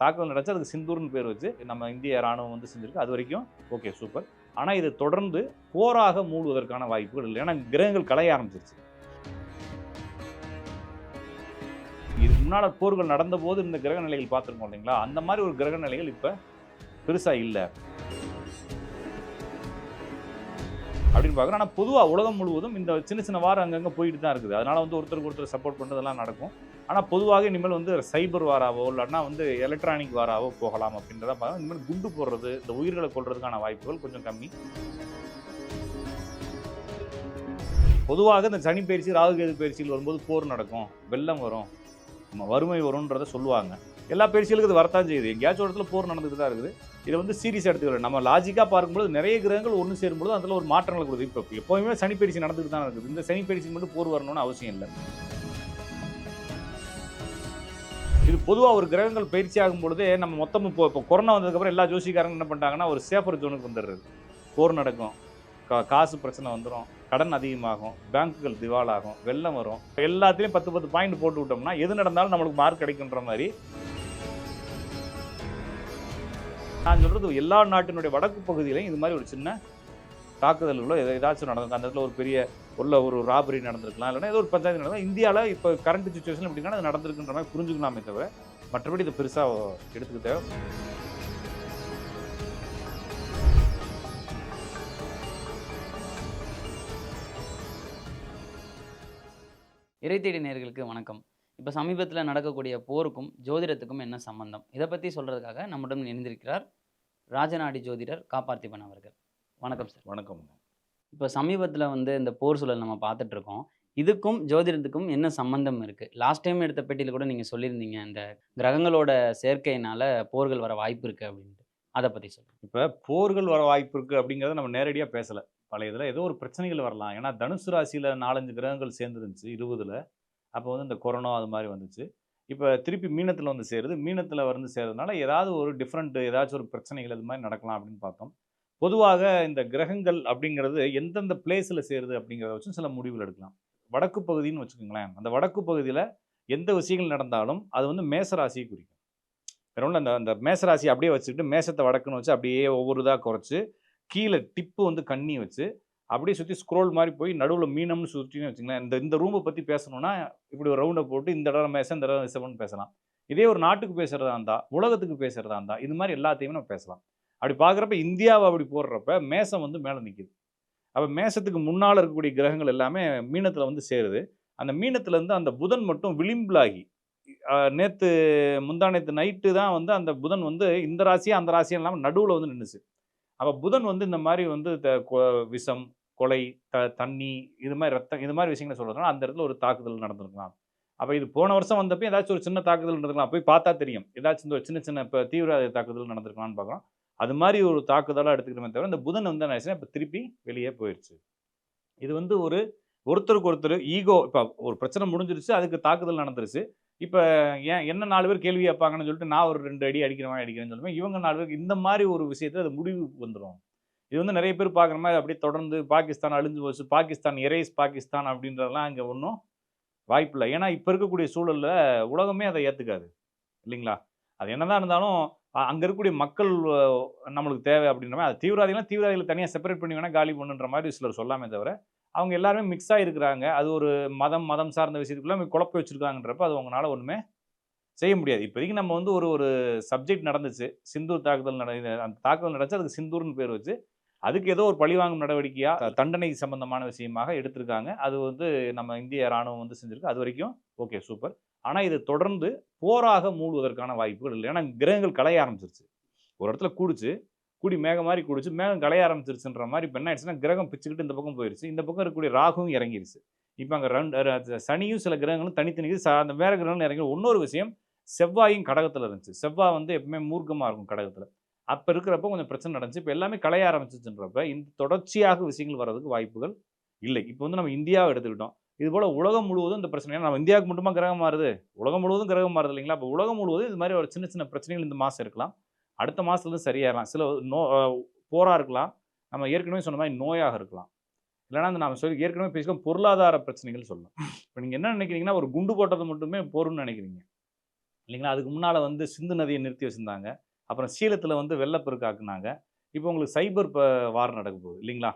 தாக்குதல் நடந்துச்சு. அதுக்கு சிந்தூர்னு பேர் வச்சு நம்ம இந்திய ராணுவம் வந்து செஞ்சிருக்கு. அது வரைக்கும் ஓகே சூப்பர். ஆனால் இது தொடர்ந்து போராக மூடுவதற்கான வாய்ப்புகள் இல்லை. ஏன்னா கிரகங்கள் கலைய ஆரம்பிச்சிருச்சு. இதுக்கு முன்னால் போர்கள் நடந்தபோது இந்த கிரக நிலைகள் பார்த்துருக்கோம் இல்லைங்களா? அந்த மாதிரி ஒரு கிரக நிலைகள் இப்போ பெருசாக இல்லை. அப்படின்னு பார்க்குறோம். ஆனால் பொதுவாக உலகம் முழுவதும் இந்த சின்ன சின்ன வாரம் அங்கங்கே போயிட்டு தான் இருக்குது. அதனால் வந்து ஒருத்தருக்கு ஒருத்தர் சப்போர்ட் பண்ணுறதெல்லாம் நடக்கும். ஆனால் பொதுவாக இனிமேல் வந்து சைபர் வாராவோ இல்லைன்னா வந்து எலக்ட்ரானிக் வாராவோ போகலாம் அப்படின்றத பார்த்தா இனிமேல் குண்டு போடுறது இந்த உயிர்களை கொள்றதுக்கான வாய்ப்புகள் கொஞ்சம் கம்மி. பொதுவாக இந்த சனி பயிற்சி ராகுகேது பயிற்சியில் வரும்போது போர் நடக்கும் வெள்ளம் வரும் நம்ம வறுமை வரும்ன்றதை சொல்லுவாங்க. எல்லா பயிற்சிகளுக்கும் இது வரத்தான் செய்யுது. எங்கேயாச்சும் ஒரு இடத்துல போர் நடந்துட்டு தான் இருக்குது. இதை வந்து சீரியஸ் எடுத்துக்கிறோம் நம்ம லாஜிக்காக பார்க்கும்போது நிறைய கிரகங்கள் ஒன்று சேரும்போது அதில் ஒரு மாற்றங்கள் கொடுக்குது. இப்போ எப்போவுமே சனி பயிற்சி நடந்துட்டு தான் இருக்குது. இந்த சனி பயிற்சி மட்டும் போர் வரணும்னு அவசியம் இல்லை. பொதுவாக ஒரு கிரகங்கள் பயிற்சி ஆகும் பொழுது நம்ம மொத்தமும் இப்போ இப்போ கொரோனா வந்ததுக்கப்புறம் எல்லா ஜோசிக்காரங்க என்ன பண்ணிட்டாங்கன்னா ஒரு சேஃபர் ஜோனுக்கு வந்துடுறது. போர் நடக்கும். கா காசு பிரச்சனை வந்துடும் கடன் அதிகமாகும். பேங்க்குகள் திவாலாகும். வெள்ளம் வரும். எல்லாத்துலேயும் பத்து பத்து பாயிண்ட் போட்டு விட்டோம்னா எது நடந்தாலும் நம்மளுக்கு மார்க் கிடைக்குன்ற மாதிரி. நான் சொல்கிறது எல்லா நாட்டினுடைய வடக்கு பகுதியிலையும் இது மாதிரி ஒரு சின்ன தாக்குதல்களோ எதா- ஏதாச்சும் நடந்திருக்கும் அந்த இடத்துல ஒரு பெரிய உள்ள ஒரு ராபரி நடந்திருக்கலாம். இல்லைன்னா ஏதோ ஒரு பஞ்சாயத்து நடந்தால் இந்தியாவில் இப்போ கரண்ட் சுச்சுவேஷன் எப்படின்னா அது நடந்திருக்குன்ற மாதிரி புரிஞ்சுக்கலாமே தவிர மற்றபடி இதை பெருசாக எடுத்துக்க தேவை. இறைத்தேடி நேயர்களுக்கு வணக்கம். இப்போ சமீபத்தில் நடக்கக்கூடிய போருக்கும் ஜோதிடத்துக்கும் என்ன சம்பந்தம்? இதை பற்றி சொல்கிறதுக்காக நம்முடன் இணைந்திருக்கிறார் ராஜநாடி ஜோதிடர் காப்பார்த்திபன் அவர்கள். வணக்கம் சார். வணக்கம். இப்போ சமீபத்தில் வந்து இந்த போர் சூழல் நம்ம பார்த்துட்டு இருக்கோம் இதுக்கும் ஜோதிடத்துக்கும் என்ன சம்பந்தம் இருக்குது லாஸ்ட் டைம் எடுத்த பேட்டியில் கூட நீங்கள் சொல்லியிருந்தீங்க இந்த கிரகங்களோட சேர்க்கையினால் போர்கள் வர வாய்ப்பு இருக்குது அப்படின்ட்டு. அதை பற்றி சொல்லுங்கள் இப்போ போர்கள் வர வாய்ப்பு இருக்குது அப்படிங்கிறத நம்ம நேரடியாக பேசலை. பழைய இதில் ஏதோ ஒரு பிரச்சனைகள் வரலாம். ஏன்னா தனுசு ராசியில் நாலஞ்சு கிரகங்கள் சேர்ந்துருந்துச்சு இருபதில். அப்போ வந்து இந்த கொரோனா அது மாதிரி வந்துச்சு. இப்போ திருப்பி மீனத்தில் வந்து சேருது. மீனத்தில் வந்து சேர்றதுனால ஏதாவது ஒரு டிஃப்ரெண்ட் ஏதாச்சும் ஒரு பிரச்சனைகள் இது மாதிரி நடக்கலாம் அப்படின்னு பார்த்தோம். பொதுவாக இந்த கிரகங்கள் அப்படிங்கிறது எந்தெந்த பிளேஸில் சேருது அப்படிங்கிறத வச்சு சில முடிவுகள் எடுக்கலாம். வடக்கு பகுதின்னு வச்சுக்கோங்களேன். அந்த வடக்கு பகுதியில் எந்த விஷயங்கள் நடந்தாலும் அது வந்து மேசராசியை குறிக்கும். வேற அந்த அந்த மேசராசி அப்படியே வச்சுக்கிட்டு மேசத்தை வடக்குன்னு வச்சு அப்படியே ஒவ்வொரு இதாக குறைச்சி கீழே டிப்பு வந்து கண்ணி வச்சு அப்படியே சுற்றி ஸ்க்ரோல் மாதிரி போய் நடுவில் மீனம்னு சுற்றின்னு வச்சுங்களேன் இந்த இந்த ரூமை பற்றி பேசணும்னா இப்படி ஒரு ரவுண்டை போட்டு இந்த இடம் மேசம் இந்த இடம் ரிசப்னு பேசலாம். இதே ஒரு நாட்டுக்கு பேசுகிறதா இருந்தால் உலகத்துக்கு பேசுகிறதா இருந்தால் இது மாதிரி எல்லாத்தையுமே நம்ம பேசலாம். அப்படி பார்க்குறப்ப இந்தியாவை அப்படி போடுறப்ப மேசம் வந்து மேலே நிற்கிது அப்போ மேசத்துக்கு முன்னால் இருக்கக்கூடிய கிரகங்கள் எல்லாமே மீனத்தில் வந்து சேருது. அந்த மீனத்துலேருந்து அந்த புதன் மட்டும் விளிம்பிளாகி நேற்று முந்தா நேற்று நைட்டு தான் வந்து அந்த புதன் வந்து இந்த ராசியாக அந்த ராசியும் இல்லாமல் நடுவில் வந்து நின்றுச்சு அப்போ புதன் வந்து இந்த மாதிரி வந்து த- கொ- விஷம் கொலை த தண்ணி இது மாதிரி ரத்தம் இது மாதிரி விஷயங்களை சொல்கிறதுனால அந்த இடத்துல ஒரு தாக்குதல் நடந்திருக்கலாம். அப்போ இது போன வருஷம் வந்தப்போ ஏதாச்சும் ஒரு சின்ன தாக்குதல் நடந்திருக்கலாம். போய் பார்த்தா தெரியும். ஏதாச்சும் இந்த ஒரு சின்ன சின்ன இப்போ தீவிரவாத தாக்குதல் நடந்திருக்கலாம்னு பார்க்குறோம் அது மாதிரி ஒரு தாக்குதலாக எடுத்துக்கிட்டோமே தவிர இந்த புதன் வந்து என்ன ஆயிடுச்சுன்னா இப்போ திருப்பி வெளியே போயிடுச்சு இது வந்து ஒரு ஒருத்தருக்கு ஒருத்தர் ஈகோ இப்போ ஒரு பிரச்சனை முடிஞ்சிருச்சு அதுக்கு தாக்குதல் நடந்துருச்சு. இப்போ ஏன் என்ன நாலு பேர் கேள்வி கேட்பாங்கன்னு சொல்லிட்டு நான் ஒரு ரெண்டு அடி அடிக்கிற மாதிரி அடிக்கிறேன்னு சொல்லுவேன் இவங்க நாலு பேருக்கு இந்த மாதிரி ஒரு விஷயத்தை அது முடிவுக்கு வந்துடும் இது வந்து நிறைய பேர் பார்க்குற மாதிரி அப்படியே தொடர்ந்து பாகிஸ்தான் அழிஞ்சு போச்சு பாகிஸ்தான் எரேஸ் பாகிஸ்தான் அப்படின்றதெல்லாம் அங்கே ஒன்றும் வாய்ப்பில்லை. ஏன்னா இப்போ இருக்கக்கூடிய சூழலில் உலகமே அதை ஏற்றுக்காது இல்லைங்களா? அது என்னதான் இருந்தாலும் அங்கே இருக்கக்கூடிய மக்கள் நம்மளுக்கு தேவை அப்படின்ற மாதிரி அது தீவிரவாதிகள்லாம் தீவிரவாதிகளை தனியாக செப்பரேட் பண்ணி வேணால் காலி பண்ணுன்ற மாதிரி சிலர் சொல்லாமே தவிர அவங்க எல்லாருமே மிக்ஸ் ஆகிருக்கிறாங்க அது ஒரு மதம் மதம் சார்ந்த விஷயத்துக்குள்ள குழப்பி வச்சுருக்காங்கன்றப்ப அது உங்களால் ஒன்றுமே செய்ய முடியாது. இப்போதைக்கு நம்ம வந்து ஒரு ஒரு சப்ஜெக்ட் நடந்துச்சு. சிந்தூர் தாக்குதல் நட அந்த தாக்குதல் நடந்துச்சு. அதுக்கு சிந்தூர்னு பேர் வச்சு அதுக்கு ஏதோ ஒரு பழிவாங்கும் நடவடிக்கையாக தண்டனை சம்பந்தமான விஷயமாக எடுத்திருக்காங்க. அது வந்து நம்ம இந்திய ராணுவம் வந்து செஞ்சுருக்கு. அது வரைக்கும் ஓகே சூப்பர். ஆனால் இது தொடர்ந்து போராக மூடுவதற்கான வாய்ப்புகள் இல்லை. ஏன்னா கிரகங்கள் கலைய ஆரம்பிச்சிருச்சு. ஒரு இடத்துல கூடிச்சு கூடி மேகம் மாதிரி கூடிச்சு மேகம் கலைய ஆரம்பிச்சிருச்சுன்ற மாதிரி இப்போ என்ன ஆயிடுச்சுன்னா கிரகம் பிச்சுக்கிட்டு இந்த பக்கம் போயிருச்சு. இந்த பக்கம் இருக்கக்கூடிய ராகுவும் இறங்கிருச்சு. இப்போ அங்கே ரெண்டு சனியும் சில கிரகங்களும் தனித்தனிக்கு அந்த வேற கிரகங்களும் இறங்கி இன்னொரு விஷயம் செவ்வாயும் கடகத்தில் இருந்துச்சு. செவ்வாய் வந்து எப்பவுமே மூர்க்கமாக இருக்கும் கடகத்தில். அப்போ இருக்கிறப்ப கொஞ்சம் பிரச்சனை நடந்துச்சு. இப்போ எல்லாமே கலைய ஆரம்பிச்சிச்சுன்றப்ப இந்த தொடர்ச்சியாக விஷயங்கள் வர்றதுக்கு வாய்ப்புகள் இல்லை. இப்போ வந்து நம்ம இந்தியாவை எடுத்துக்கிட்டோம். இது போல் உலகம் முழுவதும் இந்த பிரச்சனை. நம்ம இந்தியாவுக்கு மட்டுமா கிரகம் மாறுது? உலகம் முழுவதும் கிரகம் மாறுது இல்லைங்களா? அப்போ உலகம் முழுவதும் இது மாதிரி ஒரு சின்ன சின்ன பிரச்சனைகள் இந்த மாதம் இருக்கலாம். அடுத்த மாதத்துலேருந்து சரியாகலாம் சில நோ போராக இருக்கலாம். நம்ம ஏற்கனவே சொன்ன மாதிரி நோயாக இருக்கலாம். இல்லைன்னா அந்த நாம் சொல்லி ஏற்கனவே பேசிக்கலாம் பொருளாதார பிரச்சனைகள் சொல்லலாம். இப்போ நீங்கள் என்ன நினைக்கிறீங்கன்னா ஒரு குண்டு போட்டது மட்டுமே போருன்னு நினைக்கிறீங்க. இல்லைங்களா? அதுக்கு முன்னால் வந்து சிந்து நதியை நிறுத்தி வச்சுருந்தாங்க. அப்புறம் சீலத்தில் வந்து வெள்ளப்பெருக்காக்குனாங்க இப்போ உங்களுக்கு சைபர் இப்போ வார் நடக்க போகுது. இல்லைங்களா?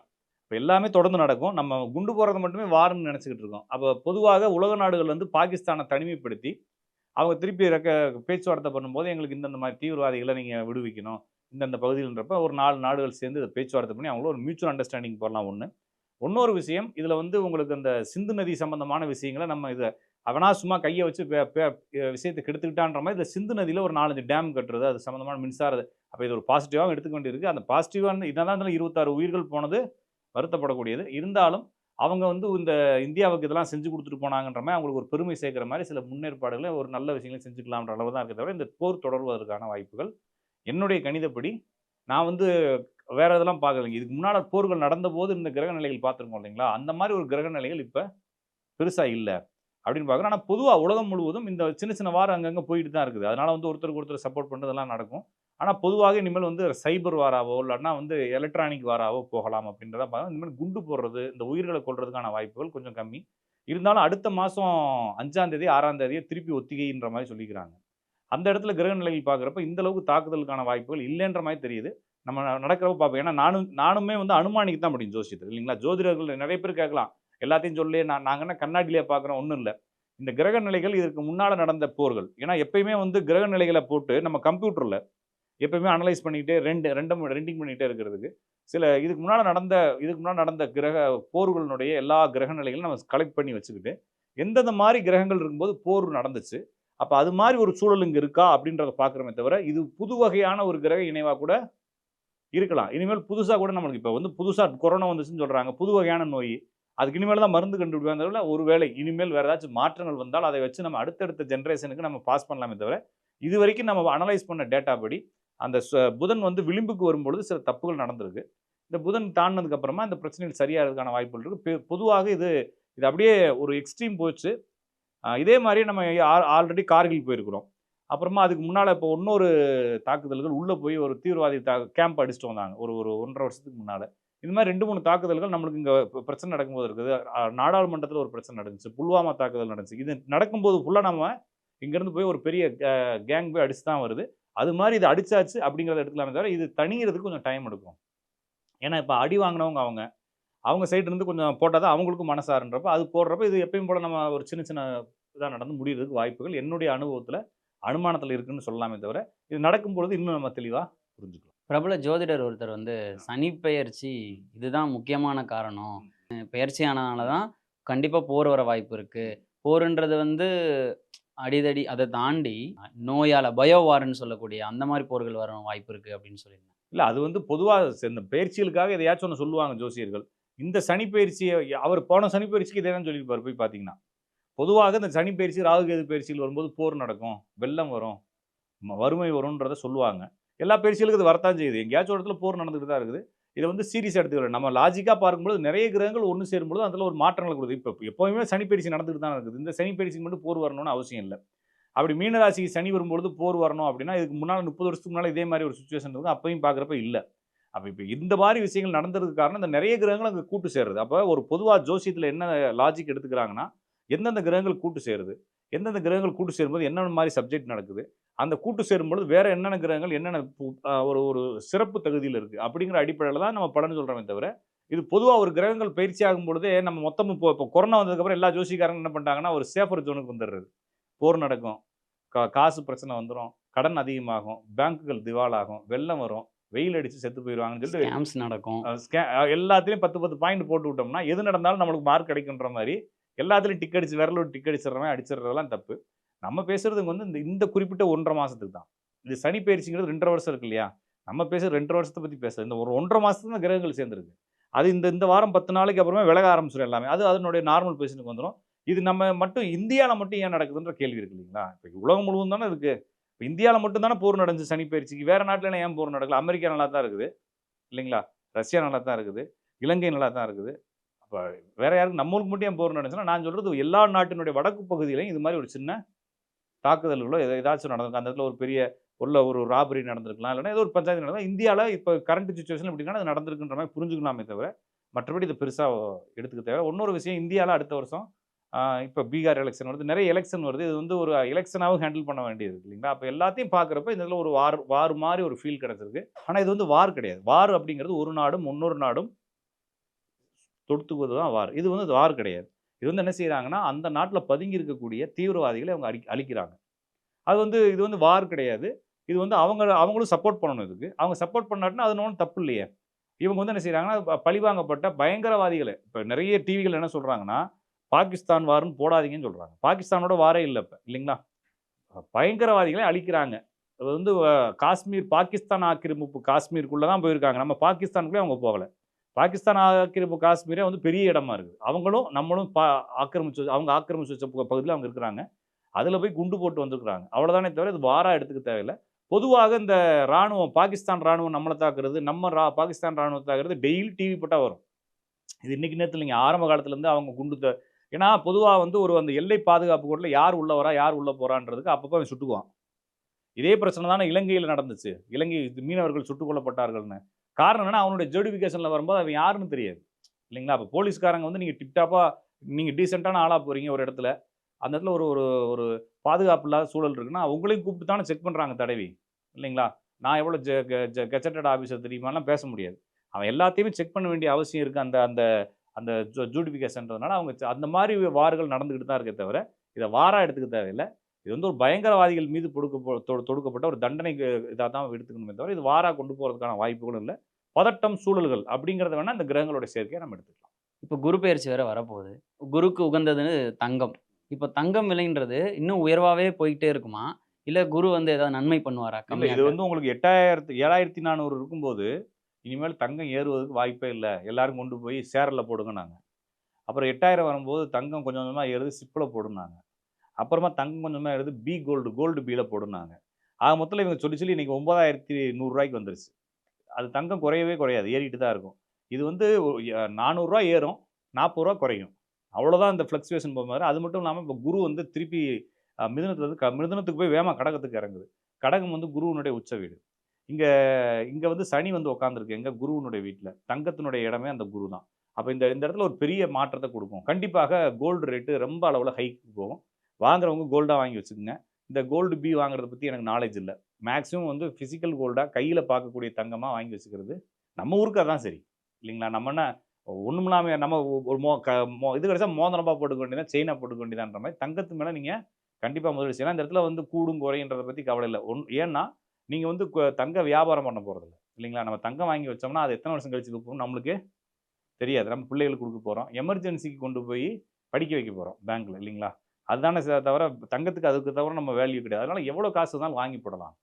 இப்போ எல்லாமே தொடர்ந்து நடக்கும். நம்ம குண்டு போகிறது மட்டுமே வாரம்னு நினச்சிக்கிட்டு இருக்கோம். அப்போ பொதுவாக உலக நாடுகள் வந்து பாகிஸ்தானை தனிமைப்படுத்தி அவங்க திருப்பி ரெக்க பேச்சுவார்த்தை பண்ணும்போது எங்களுக்கு இந்தந்த மாதிரி தீவிரவாதிகளை நீங்கள் விடுவிக்கணும். இந்தந்த பகுதிகள்ன்றப்ப ஒரு நாலு நாடுகள் சேர்ந்து இதை பேச்சுவார்த்தை பண்ணி அவங்களும் ஒரு மியூச்சுவல் அண்டர்ஸ்டாண்டிங் போடலாம் ஒன்று இன்னொரு விஷயம் இதில் வந்து உங்களுக்கு அந்த சிந்து நதி சம்பந்தமான விஷயங்களை நம்ம இதை அவனா சும்மா கையை வச்சு பே- பே- விஷயத்தை கெடுத்துக்கிட்டான்ற மாதிரி இந்த சிந்து நதியில் ஒரு நாலஞ்சு டேம் கட்டுறது அது சம்மந்தமான மின்சார அப்போ இது ஒரு பாசிட்டிவாகவும் எடுத்துக்க வேண்டியிருக்கு. அந்த பாசிட்டிவான என்னதான் இருந்தாலும் இருபத்தாறு உயிர்கள் போனது. வருத்தப்படக்கூடியது. இருந்தாலும் அவங்க வந்து இந்த இந்தியாவுக்கு இதெல்லாம் செஞ்சு கொடுத்துட்டு போனாங்கன்ற மாதிரி அவங்களுக்கு ஒரு பெருமை சேர்க்குற மாதிரி சில முன்னேற்பாடுகளை ஒரு நல்ல விஷயங்களையும் செஞ்சுக்கலாம்ன்ற அளவு தான் இருக்கே தவிர இந்த போர் தொடர்வதற்கான வாய்ப்புகள். என்னுடைய கணிதப்படி நான் வந்து வேற இதெல்லாம் பார்க்கலைங்க. இதுக்கு முன்னால் போர்கள் நடந்தபோது இந்த கிரக நிலைகள் பார்த்துருக்கோம் இல்லைங்களா? அந்த மாதிரி ஒரு கிரக நிலைகள் இப்போ பெருசாக இல்லை அப்படின்னு பார்க்குறோம். ஆனால் பொதுவாக உலகம் முழுவதும் இந்த சின்ன சின்ன வாரம் அங்கங்கே போயிட்டு தான் இருக்குது. அதனால் வந்து ஒருத்தருக்கு ஒருத்தர் சப்போர்ட் பண்ணுறதெல்லாம் நடக்கும். ஆனால் பொதுவாக இனிமேல் வந்து சைபர் வாராவோ இல்லைன்னா வந்து எலக்ட்ரானிக் வாராவோ போகலாம் அப்படின்றத பார்த்தா இனிமேல் குண்டு போடுறது இந்த உயிர்களை கொள்றதுக்கான வாய்ப்புகள் கொஞ்சம் கம்மி. இருந்தாலும் அடுத்த மாதம் அஞ்சாம் தேதி ஆறாம் தேதியை திருப்பி ஒத்திகைன்ற மாதிரி சொல்லிக்கிறாங்க. அந்த இடத்துல கிரக நிலைகள் பார்க்குறப்ப இந்த அளவுக்கு தாக்குதலுக்கான வாய்ப்புகள் இல்லைன்ற மாதிரி தெரியுது. நம்ம நடக்கிறப்ப பார்ப்போம். ஏன்னா நானும் நானுமே வந்து அனுமானிக்க தான் முடியும் ஜோசியத்தில் இல்லைங்களா? ஜோதிடர்கள் நிறைய பேர் கேட்கலாம். எல்லாத்தையும் சொல்லி நான் நாங்கள் என்ன கண்ணாடியிலே பார்க்குறோம் ஒன்றும் இல்லை. இந்த கிரக நிலைகள் இதற்கு முன்னால் நடந்த போர்கள் ஏன்னா எப்பயுமே வந்து கிரக நிலைகளை போட்டு நம்ம கம்ப்யூட்டரில் எப்பயுமே அனலைஸ் பண்ணிக்கிட்டே ரெண்டு ரெண்டும் ரெண்டிங் பண்ணிகிட்டே இருக்கிறதுக்கு. சில இதுக்கு முன்னால் நடந்த இதுக்கு முன்னால் நடந்த கிரக போர்களினுடைய எல்லா கிரக நிலைகளும் நம்ம கலெக்ட் பண்ணி வச்சுக்கிட்டு எந்தெந்த மாதிரி கிரகங்கள் இருக்கும்போது போர் நடந்துச்சு அப்போ அது மாதிரி ஒரு சூழல் இங்கே இருக்கா அப்படின்றத பார்க்குறோமே தவிர இது புது வகையான ஒரு கிரக இணைவாக கூட இருக்கலாம். இனிமேல் புதுசாக கூட நம்மளுக்கு இப்போ வந்து புதுசாக கொரோனா வந்துச்சுன்னு சொல்கிறாங்க புது வகையான நோய் அதுக்கு இனிமேல் தான் மருந்து கண்டுபிடிப்பாங்க தவிர ஒருவேளை இனிமேல் வேறு ஏதாச்சும் மாற்றங்கள் வந்தால் அதை வச்சு நம்ம அடுத்தடுத்த ஜென்ரேஷனுக்கு நம்ம பாஸ் பண்ணலாமே தவிர இது வரைக்கும் நம்ம அனலைஸ் பண்ண டேட்டா படி அந்த புதன் வந்து விளிம்புக்கு வரும்பொழுது சில தப்புகள் நடந்திருக்கு. இந்த புதன் தாண்டினதுக்கு அப்புறமா இந்த பிரச்சனைகள் சரியாகிறதுக்கான வாய்ப்புகள் இருக்குது பொதுவாக இது இது அப்படியே ஒரு எக்ஸ்ட்ரீம் போச்சு. இதே மாதிரியே நம்ம ஆல்ரெடி கார்கில் போயிருக்கிறோம். அப்புறமா அதுக்கு முன்னால் இப்போ இன்னொரு தாக்குதல்கள் உள்ளே போய் ஒரு தீவிரவாதி தா கேம்ப் அடிச்சுட்டு வந்தாங்க. ஒரு ஒரு ஒன்றரை வருஷத்துக்கு முன்னால். இந்த மாதிரி ரெண்டு மூணு தாக்குதல்கள் நம்மளுக்கு இங்கே பிரச்சனை நடக்கும்போது இருக்குது. நாடாளுமன்றத்தில் ஒரு பிரச்சனை நடந்துச்சு. புல்வாமா தாக்குதல் நடந்துச்சு. இது நடக்கும்போது ஃபுல்லாக நம்ம இங்கேருந்து போய் ஒரு பெரிய கேங் போய் அடிச்சு தான் வருது. அது மாதிரி இது அடிச்சாச்சு அப்படிங்கிறத எடுக்கலாமே தவிர இது தணிகிறதுக்கு கொஞ்சம் டைம் எடுக்கும். ஏன்னா இப்போ அடி வாங்கினவங்க அவங்க. அவங்க சைடு இருந்து கொஞ்சம் போட்டால் தான் அவங்களுக்கும் மனசாருன்றப்ப அது போடுறப்ப இது எப்பயும் போல நம்ம ஒரு சின்ன சின்ன இதாக நடந்து முடியறதுக்கு வாய்ப்புகள் என்னுடைய அனுபவத்தில் அனுமானத்தில் இருக்குன்னு சொல்லலாமே தவிர இது நடக்கும் பொழுது இன்னும் நம்ம தெளிவாக புரிஞ்சுக்கலாம். பிரபல ஜோதிடர் ஒருத்தர் வந்து சனி பெயர்ச்சி இதுதான் முக்கியமான காரணம். பெயர்ச்சி ஆனதுனால தான் கண்டிப்பாக போர் வர வாய்ப்பு இருக்கு. போருன்றது வந்து அடிதடி அதை தாண்டி நோயால் பயோவார்னு சொல்லக்கூடிய அந்த மாதிரி போர்கள் வர வாய்ப்பு இருக்குது அப்படின்னு சொல்லியிருந்தேன். இல்லை அது வந்து பொதுவாக இந்த பயிற்சிகளுக்காக எதையாச்சும் ஒன்று சொல்லுவாங்க ஜோசியர்கள். இந்த சனி பயிற்சியை அவர் போன சனி பயிற்சிக்கு இதே தான் சொல்லியிருப்பார் போய் பார்த்தீங்கன்னா பொதுவாக இந்த சனி பயிற்சி ராகுகேது பயிற்சிகள் வரும்போது போர் நடக்கும் வெள்ளம் வரும் வறுமை வரும்ன்றத சொல்லுவாங்க. எல்லா பயிற்சிகளுக்கும் இது வரத்தான் செய்யுது. எங்கேயாச்சும் ஒரு இடத்துல போர் நடந்துகிட்டு தான் இருக்குது. இதை வந்து சீரியஸ் எடுத்துக்கிறோம் நம்ம லாஜிக்காக பார்க்கும்போது நிறைய கிரகங்கள் ஒன்று சேரும்போது அதில் ஒரு மாற்றங்கள் கொடுது இப்போ எப்போவுமே சனி பயிற்சி நடந்துட்டு தான் இருக்குது. இந்த சனிப்பயிற்சிக்கு மட்டும் போர் வரணும்னு அவசியம் இல்லை. அப்படி மீனராசிக்கு சனி வரும்பொழுது போர் வரணும் அப்படின்னா இதுக்கு முன்னால் முப்பது வருஷத்துக்கு முன்னால் இதே மாதிரி ஒரு சுச்சுவேஷன் இருக்கும். அப்பையும் பார்க்குறப்ப இல்லை. அப்போ இப்போ இந்த மாதிரி விஷயங்கள் நடந்ததுக்கு காரணம் இந்த நிறைய கிரகங்கள் அங்கே கூட்டு சேருது. அப்போ ஒரு பொதுவாக ஜோசியத்தில் என்ன லாஜிக் எடுத்துக்கிறாங்கன்னா எந்தெந்த கிரகங்கள் கூட்டு சேருது? எந்தெந்த கிரகங்கள் கூட்டு சேரும்போது என்னென்ன மாதிரி சப்ஜெக்ட் நடக்குது? அந்த கூட்டு சேரும்பொழுது வேற என்னென்ன கிரகங்கள் என்னென்ன ஒரு ஒரு சிறப்பு தகுதியில் இருக்குது அப்படிங்கிற அடிப்படையில் தான் நம்ம பலன் சொல்கிறோமே தவிர இது பொதுவாக ஒரு கிரகங்கள் பயிற்சி ஆகும் பொழுதே நம்ம மொத்தமும் இப்போ இப்போ கொரோனா வந்ததுக்கப்புறம் எல்லா ஜோசிக்காரங்க என்ன பண்ணிட்டாங்கன்னா ஒரு சேஃபர் ஜோனுக்கு வந்துடுறது. போர் நடக்கும். கா காசு பிரச்சனை வந்துடும் கடன் அதிகமாகும். பேங்க்குகள் திவாலாகும். வெள்ளம் வரும். வெயில் அடித்து செத்து போயிடுவாங்கன்னு சொல்லிட்டு ஸ்கேம்ஸ் நடக்கும். ஸ்கே- எல்லாத்துலேயும் பத்து பத்து பாயிண்ட் போட்டு விட்டோம்னா எது நடந்தாலும் நம்மளுக்கு மார்க் கிடைக்குன்ற மாதிரி எல்லாத்துலையும் டிக் அடிச்சு விரல டிக் அடிச்சிடுற மாதிரி அடிச்சிடுறதெல்லாம் தப்பு. நம்ம பேசுகிறதுங்க வந்து இந்த இந்த குறிப்பிட்ட ஒன்றரை மாதத்துக்கு தான். இது சனி பயிற்சிங்கிறது ரெண்டரை வருஷம் இருக்கு இல்லையா? நம்ம பேசுகிற ரெண்டரை வருஷத்தை பற்றி பேசுறது. இந்த ஒரு ஒன்றரை மாதத்துக்கு தான் கிரகங்கள் சேர்ந்துருக்கு. அது இந்த இந்த வாரம் பத்து நாளைக்கு அப்புறமே விலக ஆரம்பிச்சிடும் எல்லாமே. அது அதனுடைய நார்மல் பொசிஷனுக்கு வந்துடும் இது நம்ம மட்டும் இந்தியாவில் மட்டும் ஏன் நடக்குதுன்ற கேள்வி இருக்கு இல்லைங்களா? இப்போ உலகம் முழுவதும் தானே இருக்குது இப்போ இந்தியாவில் மட்டும் தானே போர் நடந்துச்சு சனி பயிற்சிக்கு. வேறு நாட்டில் ஏன் போர் நடக்கல? அமெரிக்கா நல்லா தான் இருக்குது. இல்லைங்களா? ரஷ்யா நல்லா தான் இருக்குது. இலங்கை நல்லா தான் இருக்குது. அப்போ வேறு யாருக்கு நம்மளுக்கு மட்டும் ஏன் போர் நடந்துச்சுன்னா நான் சொல்கிறது எல்லா நாட்டினுடைய வடக்கு பகுதியிலையும் இது மாதிரி ஒரு சின்ன தாக்குதல்களோ ஏதோ ஏதாச்சும் நடந்திருக்கும். அந்த இடத்துல ஒரு பெரிய உள்ள ஒரு ராபரி நடந்திருக்கலாம். இல்லைன்னா ஏதோ ஒரு பஞ்சாயத்து நடந்தால் இந்தியாவில் இப்போ கரண்ட் சுச்சுவேஷன் எப்படின்னா அது நடந்திருக்குன்ற மாதிரி புரிஞ்சுக்கலாமே தவிர மற்றபடி இதை பெருசாக எடுத்துக்க தேவை இன்னொரு விஷயம் இந்தியாவில் அடுத்த வருஷம் இப்போ பீகார் எலெக்ஷன் வருது. நிறைய எலெக்ஷன் வருது. இது வந்து ஒரு எலெக்ஷனாகவும் ஹேண்டில் பண்ண வேண்டியது இல்லைங்களா? அப்போ எல்லாத்தையும் பார்க்குறப்ப இதில் ஒரு வார் வார் மாதிரி ஒரு ஃபீல் கிடச்சிருக்கு. ஆனால் இது வந்து வார் கிடையாது. வார் அப்படிங்கிறது ஒரு நாடும் இன்னொரு நாடும் தொடுத்துக்குவது தான் வார். இது வந்து வார் கிடையாது. இது வந்து என்ன செய்கிறாங்கன்னா அந்த நாட்டில் பதுங்கி இருக்கக்கூடிய தீவிரவாதிகளை அவங்க அழி அழிக்கிறாங்க. அது வந்து இது வந்து வார் கிடையாது. இது வந்து அவங்க அவங்களும் சப்போர்ட் பண்ணணும் இதுக்கு. அவங்க சப்போர்ட் பண்ணாட்டினா அது ஒன்றும் தப்பு இல்லையே. இவங்க வந்து என்ன செய்கிறாங்கன்னா பழிவாங்கப்பட்ட பயங்கரவாதிகளை இப்போ நிறைய டிவிகள் என்ன சொல்கிறாங்கன்னா பாகிஸ்தான் வாருன்னு போடாதீங்கன்னு சொல்கிறாங்க பாகிஸ்தானோட வாரே இல்லை இப்போ. இல்லைங்களா? பயங்கரவாதிகளை அழிக்கிறாங்க. அது வந்து காஷ்மீர் பாகிஸ்தான் ஆக்கிரமிப்பு காஷ்மீருக்குள்ளே தான் போயிருக்காங்க. நம்ம பாகிஸ்தானுக்குள்ளே அவங்க போகலை. பாகிஸ்தான் ஆக்கிரமிப்பு காஷ்மீரே வந்து பெரிய இடமா இருக்குது. அவங்களும் நம்மளும் பா ஆக்கிரமிச்சு வச்ச- அவங்க ஆக்கிரமிச்சு வச்ச பகுதியில் அவங்க இருக்கிறாங்க. அதில் போய் குண்டு போட்டு வந்திருக்கிறாங்க. அவ்வளோதானே தவிர இது வாராக எடுத்துக்க தேவையில்லை. பொதுவாக இந்த ராணுவம் பாகிஸ்தான் ராணுவம் நம்மளை தாக்குறது நம்ம ரா பாகிஸ்தான் ராணுவத்தை தாக்குறது டெய்லி டிவி போட்டால் வரும். இது இன்னைக்கு நேரத்தில் நீங்கள் ஆரம்ப காலத்துலேருந்து அவங்க குண்டு த- ஏன்னா பொதுவாக வந்து ஒரு அந்த எல்லை பாதுகாப்பு கூட்டில் யார் உள்ளே வரா யார் உள்ளே போகிறான்றதுக்கு அப்பப்போ அவன் சுட்டுக்குவான். இதே பிரச்சனை தானே இலங்கையில் நடந்துச்சு. இலங்கை இது மீனவர்கள் சுட்டுக் கொல்லப்பட்டார்கள்னு. காரணம் என்னன்னா அவனுடைய ஜோடிஃபிகேஷனில் வரும்போது அவன் யாருன்னு தெரியாது. இல்லைங்களா? அப்போ போலீஸ்காரங்க வந்து நீங்கள் டிப்டாப்பாக நீங்கள் டீசெண்டான ஆளாக போகிறீங்க ஒரு இடத்துல. அந்த இடத்துல ஒரு ஒரு ஒரு பாதுகாப்பு இல்லாத சூழல் இருக்குன்னா உங்களையும் கூப்பிட்டு தானே செக் பண்ணுறாங்க தடவி. இல்லைங்களா? நான் எவ்வளோ ஜெ கெச்சட்டட் ஆஃபீஸர் தெரியுமாலாம் பேச முடியாது. அவன் எல்லாத்தையுமே செக் பண்ண வேண்டிய அவசியம் இருக்குது அந்த அந்த அந்த ஜூடிஃபிகேஷன்றதுனால அவங்க அந்த மாதிரி வார்கள் நடந்துக்கிட்டு தான் இருக்கே தவிர இதை வாராக எடுத்துக்க தேவையில்லை. இது வந்து ஒரு பயங்கரவாதிகள் மீது கொடுக்க தொடுக்கப்பட்ட ஒரு தண்டனைக்கு இதாக தான் எடுத்துக்கணுமே தவிர இது வாரா கொண்டு போகிறதுக்கான வாய்ப்புகளும் இல்லை. பதட்டம் சூழல்கள் அப்படிங்கிறத வேணால் இந்த கிரகங்களோட சேர்க்கையை நம்ம எடுத்துக்கலாம். இப்போ குரு பெயர்ச்சி வேற வரப்போகுது. குருக்கு உகந்ததுன்னு தங்கம். இப்போ தங்கம் விலைன்றது இன்னும் உயர்வாவே போயிட்டே இருக்குமா? இல்ல குரு வந்து ஏதாவது நன்மை பண்ணுவாரா? இது வந்து உங்களுக்கு எட்டாயிரத்து ஏழாயிரத்தி நானூறு இருக்கும்போது இனிமேல் தங்கம் ஏறுவதற்கு வாய்ப்பே இல்லை. எல்லாரும் கொண்டு போய் சேரில் போடுங்க நாங்கள் அப்புறம் எட்டாயிரம் வரும்போது தங்கம் கொஞ்சம் கொஞ்சமாக ஏறுது சிப்பில் போடுனாங்க அப்புறமா தங்கம் கொஞ்சமாக ஏறுது பி கோல்டு கோல்டு பியில் போடுனாங்க ஆக மொத்தத்தில் இவங்க சொல்லி சொல்லி இன்றைக்கி ஒன்பதாயிரத்தி நூறுரூவாய்க்கு வந்துருச்சு. அது தங்கம் குறையவே குறையாது ஏறிட்டு தான் இருக்கும். இது வந்து நானூறுரூவா ஏறும் நாற்பது ரூபா குறையும். அவ்வளோதான் இந்த ஃப்ளக்சுவேஷன் போகும்போது. அது மட்டும் இல்லாமல் இப்போ குரு வந்து திருப்பி மிதனத்துலேருந்து க மிதனத்துக்கு போய் வேமா கடகத்துக்கு இறங்குது. கடகம் வந்து குருவினுடைய உச்ச வீடு. இங்கே இங்கே வந்து சனி வந்து உட்காந்துருக்கு எங்கே குருவினுடைய வீட்டில் தங்கத்தினுடைய இடமே அந்த குரு தான். அப்போ இந்த இந்த இடத்துல ஒரு பெரிய மாற்றத்தை கொடுக்கும். கண்டிப்பாக கோல்டு ரேட்டு ரொம்ப அளவில் ஹைக்கு போகும். வாங்குறவங்க கோல்டாக வாங்கி வச்சுக்கோங்க. இந்த கோல்டு பி வாங்குறத பற்றி எனக்கு நாலேஜ் இல்லை. மேக்ஸிமம் வந்து ஃபிசிக்கல் கோல்டாக கையில் பார்க்கக்கூடிய தங்கமாக வாங்கி வச்சுக்கிறது நம்ம ஊருக்கு அதான் சரி. இல்லைங்களா? நம்ம என்ன ஒன்றும் இல்லாமல் நம்ம ஒரு மோ க மோ இது கிடைச்சா மோதிரமாக போட்டுக்க வேண்டியதான் செயினாக போட்டுக்க வேண்டியதான்ற மாதிரி தங்கத்து மேலே நீங்கள் கண்டிப்பாக முதலீடு செய்யலாம். இந்த இடத்துல வந்து கூடும் குறைன்றதை பற்றி கவலை இல்லை. ஒன் ஏன்னா நீங்கள் வந்து தங்க வியாபாரம் பண்ண போகிறதில்ல இல்லைங்களா? நம்ம தங்கம் வாங்கி வச்சோம்னா அது எத்தனை வருஷம் கழிச்சு கொடுப்போம் நம்மளுக்கு தெரியாது. நம்ம பிள்ளைகளுக்கு கொடுக்க போகிறோம் எமர்ஜென்சிக்கு கொண்டு போய் படிக்க வைக்க போகிறோம் பேங்க்கில் இல்லைங்களா? அதுதானே தவிர தங்கத்துக்கு அதுக்கு தவிர நம்ம வேல்யூ கிடையாது. அதனால் எவ்வளோ காசு இருந்தாலும் வாங்கி போடலாம்.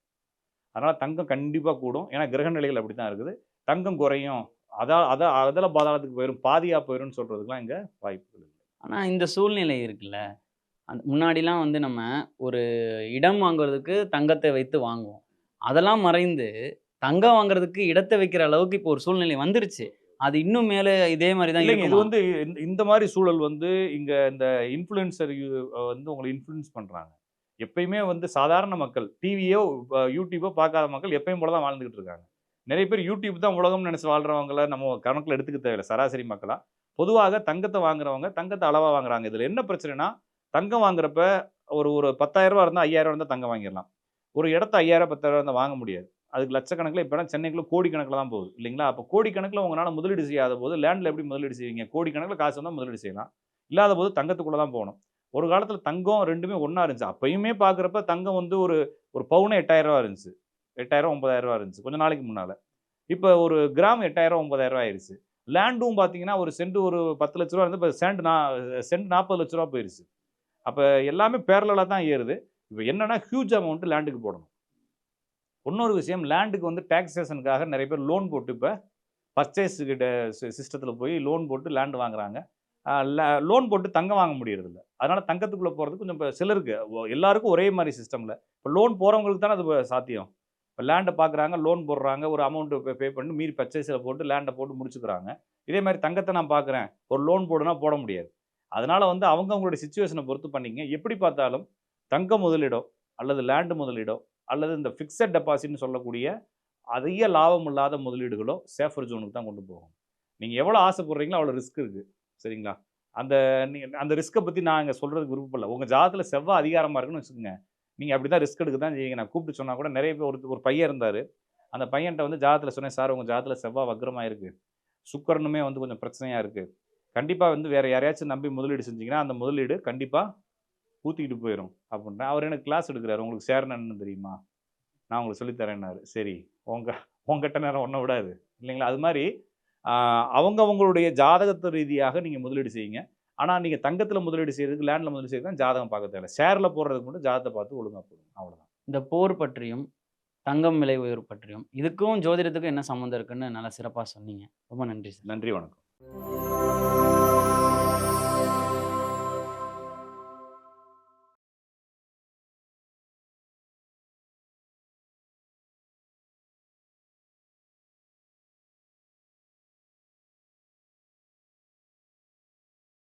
அதனால் தங்கம் கண்டிப்பாக கூடும். ஏன்னா கிரக நிலைகள் அப்படி தான் இருக்குது. தங்கம் குறையும். அதா அதான் அதில் பாதாளத்துக்கு போயிடும் பாதியாக போயிடும்னு சொல்கிறதுக்குலாம் இங்கே வாய்ப்புகள் இல்லை. ஆனா இந்த சூழ்நிலை இருக்குல்ல. அந்த முன்னாடிலாம் வந்து நம்ம ஒரு இடம் வாங்குறதுக்கு தங்கத்தை வைத்து வாங்குவோம். அதெல்லாம் மறைந்து தங்கம் வாங்குறதுக்கு இடத்தை வைக்கிற அளவுக்கு இப்போ ஒரு சூழ்நிலை வந்துருச்சு. அது இன்னும் மேல இதே மாதிரி தான் இது? வந்து இந்த- மாதிரி சூழல் வந்து இங்க இந்த இன்ஃப்ளூயன்சர் வந்து உங்களை இன்ஃப்ளூயன்ஸ் பண்றாங்க. எப்பயுமே வந்து சாதாரண மக்கள் டிவியோ யூடியூபோ பார்க்காத மக்கள் எப்பயும் போல தான் வாழ்ந்துகிட்டு இருக்காங்க. நிறைய பேர் யூடியூப் தான் உலகம்னு நினைச்சு வாழ்றவங்கள நம்ம கணக்கில் எடுத்துக்க தேவையில்லை. சராசரி மக்களாக பொதுவாக தங்கத்தை வாங்குறவங்க தங்கத்தை அளவாக வாங்குறாங்க. இதில் என்ன பிரச்சனைனா தங்கம் வாங்குறப்ப ஒரு ஒரு பத்தாயிரரூபா இருந்தால் ஐயாயிரம் இருந்தால் தங்கம் வாங்கிடலாம். ஒரு இடத்த ஐயாயிரம் பத்தாயிரம் இருந்தால் வாங்க முடியாது. அதுக்கு லட்சக்கணக்கில் இப்போ சென்னைக்குள்ள கோடிக்கணக்கில் தான் போகுது இல்லைங்களா? அப்போ கோடிக்கணக்கில் உங்களால் முதலீடு செய்யாத போது லேண்டில் எப்படி முதலீடு செய்வீங்க? கோடிக்கணக்கில் காசு வந்தால் முதலீடு செய்யலாம். இல்லாத போது தங்கத்துக்குள்ளே தான் போகணும். ஒரு காலத்தில் தங்கம் ரெண்டுமே ஒன்றா இருந்துச்சு. அப்பயுமே பார்க்குறப்ப தங்கம் வந்து ஒரு ஒரு பவுனே எட்டாயிரரூவா இருந்துச்சு. எட்டாயிரம் ஒன்பதாயிரம் இருந்துச்சு. கொஞ்சம் நாளைக்கு முன்னால். இப்போ ஒரு கிராம் எட்டாயிரம் ஒன்பதாயிரம் ஆயிடுச்சு லேண்டும் பார்த்தீங்கன்னா ஒரு சென்ட் ஒரு பத்து லட்ச ரூபா இருந்து இப்போ சென்ட் நா சென்ட் நாற்பது லட்ச ரூபா போயிருச்சு. அப்போ எல்லாமே பேரலாக தான் ஏறுது. இப்போ என்னென்னா ஹியூஜ் அமௌண்ட்டு லேண்டுக்கு போடணும். இன்னொரு விஷயம் லேண்டுக்கு வந்து டேக்ஸேஷனுக்காக நிறைய பேர் லோன் போட்டு இப்போ பர்ச்சேஸ் கிட்ட சிஸ்டத்தில் போய் லோன் போட்டு லேண்டு வாங்குறாங்க. லோன் போட்டு தங்கம் வாங்க முடியறதில்ல. அதனால தங்கத்துக்குள்ளே போகிறது கொஞ்சம் இப்போ சிலருக்கு எல்லாருக்கும் ஒரே மாதிரி சிஸ்டமில் இப்போ லோன் போகிறவங்களுக்கு தானே அது சாத்தியம். இப்போ லேண்டை பார்க்குறாங்க லோன் போடுறாங்க ஒரு அமௌண்ட்டு பே பண்ணி மீறி பர்ச்சேஸில் போட்டு லேண்டை போட்டு முடிச்சுக்கிறாங்க. இதே மாதிரி தங்கத்தை நான் பார்க்குறேன் ஒரு லோன் போடுனா போட முடியாது. அதனால் வந்து அவங்க அவங்களுடைய சுச்சுவேஷனை பொறுத்து பண்ணிங்க. எப்படி பார்த்தாலும் தங்க முதலீடோ அல்லது லேண்டு முதலீடோ அல்லது இந்த ஃபிக்ஸட் டெபாசிட்னு சொல்லக்கூடிய அதிக லாபம் இல்லாத முதலீடுகளோ சேஃபர் ஜோனுக்கு தான் கொண்டு போகும். நீங்கள் எவ்வளோ ஆசைப்படுறீங்களோ அவ்வளோ ரிஸ்க் இருக்குது சரிங்களா? அந்த நீங்கள் அந்த ரிஸ்க்கை பற்றி நான் இங்கே சொல்கிறதுக்கு விருப்பப்படல. இல்லை உங்கள் ஜாதத்தில் செவ்வாய் அதிகாரமாக இருக்குன்னு வச்சுக்கோங்க. நீங்கள் அப்படி தான் ரிஸ்க் எடுக்க தான் செய்யுங்க நான் கூப்பிட்டு சொன்னால் கூட நிறைய பேர் ஒரு ஒரு பையன் இருந்தார். அந்த பையன்கிட்ட வந்து ஜாதத்தில் சொன்னேன் சார் உங்கள் ஜாதத்தில் செவ்வாய் வக்ரமாக இருக்குது சுக்கரனுமே வந்து கொஞ்சம் பிரச்சனையாக இருக்குது கண்டிப்பாக வந்து வேறு யாரையாச்சும் நம்பி முதலீடு செஞ்சீங்கன்னா அந்த முதலீடு கண்டிப்பாக ஊற்றிக்கிட்டு போயிடும் அப்படின்ட்டு அவர் எனக்கு கிளாஸ் எடுக்கிறாரு. உங்களுக்கு சேரணுன்னு தெரியுமா? நான் உங்களுக்கு சொல்லித்தரேன்னாரு. சரி உங்க உங்ககிட்ட நேரம் ஒன்றும் விடாது. இல்லைங்களா? அது மாதிரி ஆஹ், அவங்க அவங்களுடைய ஜாதகத்து ரீதியாக நீங்கள் முதலீடு செய்யுங்க. ஆனால் நீங்கள் தங்கத்தில் முதலீடு செய்யறதுக்கு லேண்டில் முதலீடு செய்யறதுக்கு தான் ஜாதகம் பார்க்க தேவை ஷேரில் போடுறதுக்கு மட்டும் ஜாதகத்தை பார்த்து ஒழுங்காக போடுங்க. அவ்வளோதான் இந்த போர் பற்றியும் தங்கம் விலை உயர்வு பற்றியும் இதுக்கும் ஜோதிடத்துக்கும் என்ன சம்மந்தம் இருக்குன்னு நல்லா சிறப்பாக சொன்னீங்க. ரொம்ப நன்றி சார். நன்றி வணக்கம்.